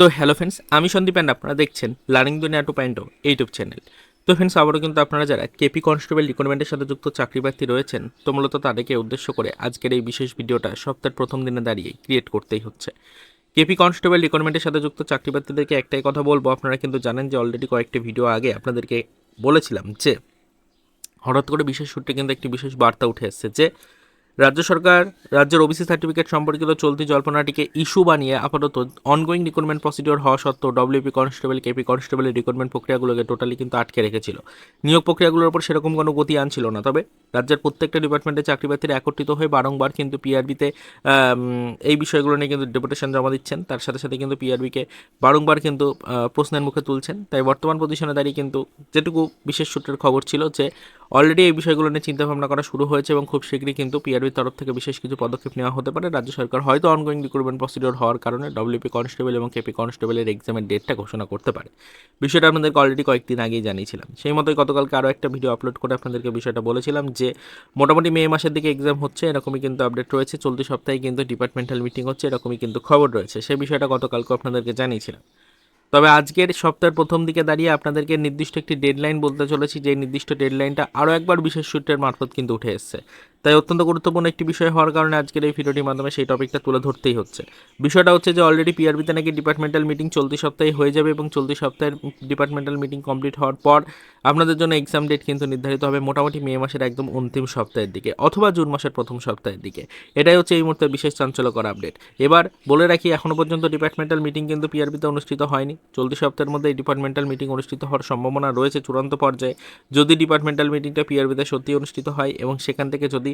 তো hello friends আমি Sandeep and আপনারা দেখছেন learning Duniya two point YouTube channel তো ফ্রেন্ডস আবারও কিন্তু আপনারা যারা কেপি কনস্টেবল রিক্রুটমেন্টের সাথে যুক্ত চাকরি প্রার্থী রয়েছেন, তো মূলত তাদেরকে উদ্দেশ্য করে আজকের এই বিশেষ ভিডিওটা সপ্তাহের প্রথম দিনে দাঁড়িয়ে ক্রিয়েট করতেই হচ্ছে। কেপি কনস্টেবল রিক্রুটমেন্টের সাথে যুক্ত চাকরি প্রার্থীদেরকে একটাই কথা বলব, আপনারা কিন্তু জানেন যে অলরেডি কয়েকটি ভিডিও আগে আপনাদেরকে বলেছিলাম যে হঠাৎ করে বিশেষ সূত্রে কিন্তু একটি বিশেষ বার্তা উঠে এসেছে যে রাজ্য সরকার রাজ্যের ওবিসি সার্টিফিকেট সম্পর্কিত চলতি জল্পনাটিকে ইস্যু বানিয়ে আপাতত অনগোয়িং রিক্রুটমেন্ট প্রসিডিওর হওয়া সত্ত্বেও ডব্লিউপি কনস্টেবল কেপি কনস্টেবলের রিক্রুটমেন্ট প্রক্রিয়াগুলোকে টোটালি কিন্তু আটকে রেখেছিল। নিয়োগ প্রক্রিয়াগুলোর উপর সেরকম কোনো গতি আনছিল না। তবে রাজ্যের প্রত্যেকটা ডিপার্টমেন্টে চাকরি প্রার্থীরা একত্রিত হয়ে বারংবার কিন্তু পিআরবিতে এই বিষয়গুলো নিয়ে কিন্তু ডেপুটেশন জমা দিচ্ছেন। তার সাথে সাথে কিন্তু পিআরবিকে বারংবার কিন্তু প্রশ্নের মুখে তুলছেন। তাই বর্তমান পজিশনে দাঁড়িয়ে কিন্তু যেটুকু বিশেষ সূত্রের খবর ছিল যে অলরেডি এই বিষয়গুলো নিয়ে চিন্তাভাবনা করা শুরু হয়েছে এবং খুব শীঘ্রই কিন্তু পিআরবির তরফ থেকে বিশেষ কিছু পদক্ষেপ নেওয়া হতে পারে। রাজ্য সরকার হয়তো অনগোয়িং রিক্রুটমেন্ট প্রসিডিওর হওয়ার কারণে ডব্লিউপি কনস্টেবল এবং কেপি কনস্টেবলের এক্সামের ডেটটা ঘোষণা করতে পারে। বিষয়টা আপনাদেরকে অলরেডি কয়েকদিন আগেই জানিয়েছিলাম। সেই মতোই গতকালকে আরও একটা ভিডিও আপলোড করে আপনাদেরকে বিষয়টা বলেছিলাম যে মোটামুটি মে মাসের দিকে এক্সাম হচ্ছে, এরকমই কিন্তু আপডেট রয়েছে। চলতি সপ্তাহে কিন্তু ডিপার্টমেন্টাল মিটিং হচ্ছে, এরকমই কিন্তু খবর রয়েছে। সেই বিষয়টা গতকালকে আপনাদেরকে জানিয়েছিলাম। তবে আজকের সপ্তাহের প্রথম দিকে দাঁড়িয়ে আপনাদেরকে নির্দিষ্ট একটি ডেডলাইন বলতে চলেছি, যে নির্দিষ্ট ডেডলাইনটা আরও একবার বিশেষ সূত্রের মারফত কিন্তু উঠে এসছে। তাই অত্যন্ত গুরুত্বপূর্ণ একটি বিষয় হওয়ার কারণে আজকের এই ভিডিওটির মাধ্যমে সেই টপিকটা তুলে ধরতেই হচ্ছে। বিষয়টা হচ্ছে যে অলরেডি পিআরবিতে নাকি ডিপার্টমেন্টাল মিটিং চলতি সপ্তাহে হয়ে যাবে এবং চলতি সপ্তাহের ডিপার্টমেন্টাল মিটিং কমপ্লিট হওয়ার পর আপনাদের জন্য এক্সাম ডেট কিন্তু নির্ধারিত হবে মোটামুটি মে মাসের একদম অন্তিম সপ্তাহের দিকে অথবা জুন মাসের প্রথম সপ্তাহের দিকে। এটাই হচ্ছে এই মুহূর্তে বিশেষ চাঞ্চল্যকর আপডেট এবার বলে রাখি এখনও পর্যন্ত ডিপার্টমেন্টাল মিটিং কিন্তু পিআরবিতে অনুষ্ঠিত হয়নি। চলতি সপ্তাহের মধ্যে এই ডিপার্টমেন্টাল মিটিং অনুষ্ঠিত হওয়ার সম্ভাবনা রয়েছে চূড়ান্ত পর্যায়ে। যদি ডিপার্টমেন্টাল মিটিংটা পিআরবিতে সত্যি অনুষ্ঠিত হয় এবং সেখান থেকে যদি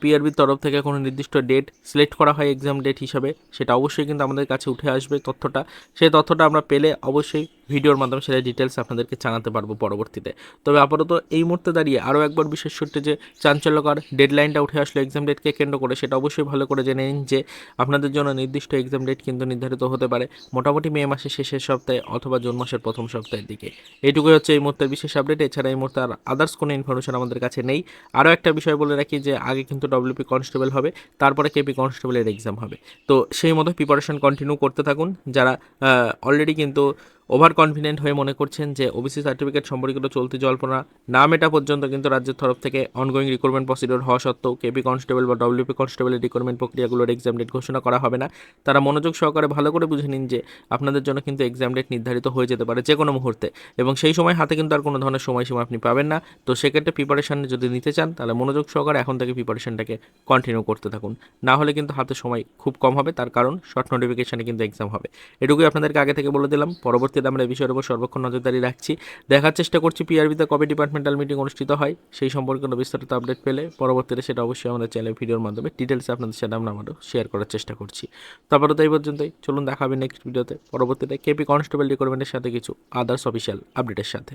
পিআরবির তরফ থেকে কোনো নির্দিষ্ট ডেট সিলেক্ট করা হয় এক্সাম ডেট হিসাবে, সেটা অবশ্যই কিন্তু আমাদের কাছে উঠে আসবে তথ্যটা। সেই তথ্যটা আমরা পেলে অবশ্যই ভিডিওর মাধ্যমে সেটা ডিটেলস আপনাদেরকে জানাতে পারব পরবর্তীতে। তবে আপাতত এই মুহূর্তে দাঁড়িয়ে আরও একবার বিশেষ সূত্রে যে চাঞ্চল্যকর ডেডলাইনটা উঠে আসলো এক্সাম ডেটকে কেন্দ্র করে, সেটা অবশ্যই ভালো করে জেনে নিন যে আপনাদের জন্য নির্দিষ্ট এক্সাম ডেট কিন্তু নির্ধারিত হতে পারে মোটামুটি মে মাসের শেষের সপ্তাহে অথবা জুন মাসের প্রথম সপ্তাহের দিকে। এইটুকুই হচ্ছে এই মুহূর্তের বিশেষ আপডেট এছাড়া এই মুহূর্তে আর আদার্স কোনো ইনফরমেশন আমাদের কাছে নেই। আরও একটা বিষয় বলে রাখি যে আগে কিন্তু ডব্লিউপি কনস্টেবল হবে, তারপরে কেপি কনস্টেবলের এক্সাম হবে। তো সেই মতো প্রিপারেশন কন্টিনিউ করতে থাকুন। যারা অলরেডি কিন্তু ওভার কনফিডেন্ট হয়ে মনে করছেন যে ওবিসি সার্টিফিকেট সম্পর্কিত চলতি জল্পনা না মেটা পর্যন্ত কিন্তু রাজ্যের তরফ থেকে অনগোয়িং রিক্রুটমেন্ট প্রসিডিওর হওয়া সত্ত্বেও কেপি কনস্টেবল বা ডব্লিউপি কনস্টেবলের রিক্রুটমেন্ট প্রক্রিয়াগুলোর এক্সাম ডেট ঘোষণা করা হবে না। তারা মনোযোগ সহকারে ভালো করে বুঝে নিন যে আপনাদের জন্য কিন্তু এক্সাম ডেট নির্ধারিত হয়ে যেতে পারে যে কোনো মুহূর্তে এবং সেই সময় হাতে কিন্তু আর কোনো ধরনের সময়সীমা আপনি পাবেন না। তো সেক্ষেত্রে প্রিপারেশান যদি নিতে চান তাহলে মনোযোগ সহকারে এখন থেকে প্রিপারেশনটাকে কন্টিনিউ করতে থাকুন। না হলে কিন্তু হাতে সময় খুব কম হবে, তার কারণ শর্ট নোটিফিকেশানে কিন্তু এক্সাম হবে। এটুকুই আপনাদেরকে আগে থেকে বলে দিলাম। পরবর্তীতে আমরা এই বিষয়ের উপর সর্বক্ষণ নজরদারি রাখছি। দেখার চেষ্টা করছি পিআরবিতে কবে ডিপার্টমেন্টাল মিটিং অনুষ্ঠিত হয়, সেই সম্পর্কে বিস্তারিত আপডেট পেলে পরবর্তীতে সেটা অবশ্যই আমাদের চ্যানেল ভিডিওর মাধ্যমে ডিটেলসে আপনাদের সাথে আমরা আমারও শেয়ার করার চেষ্টা করছি। তারপরে তাই পর্যন্তই, চলুন দেখাবেন নেক্সট ভিডিওতে পরবর্তীতে কেপি কনস্টেবল ডিপার্টমেন্টের সাথে কিছু আদার্স অফিসিয়াল আপডেটের সাথে।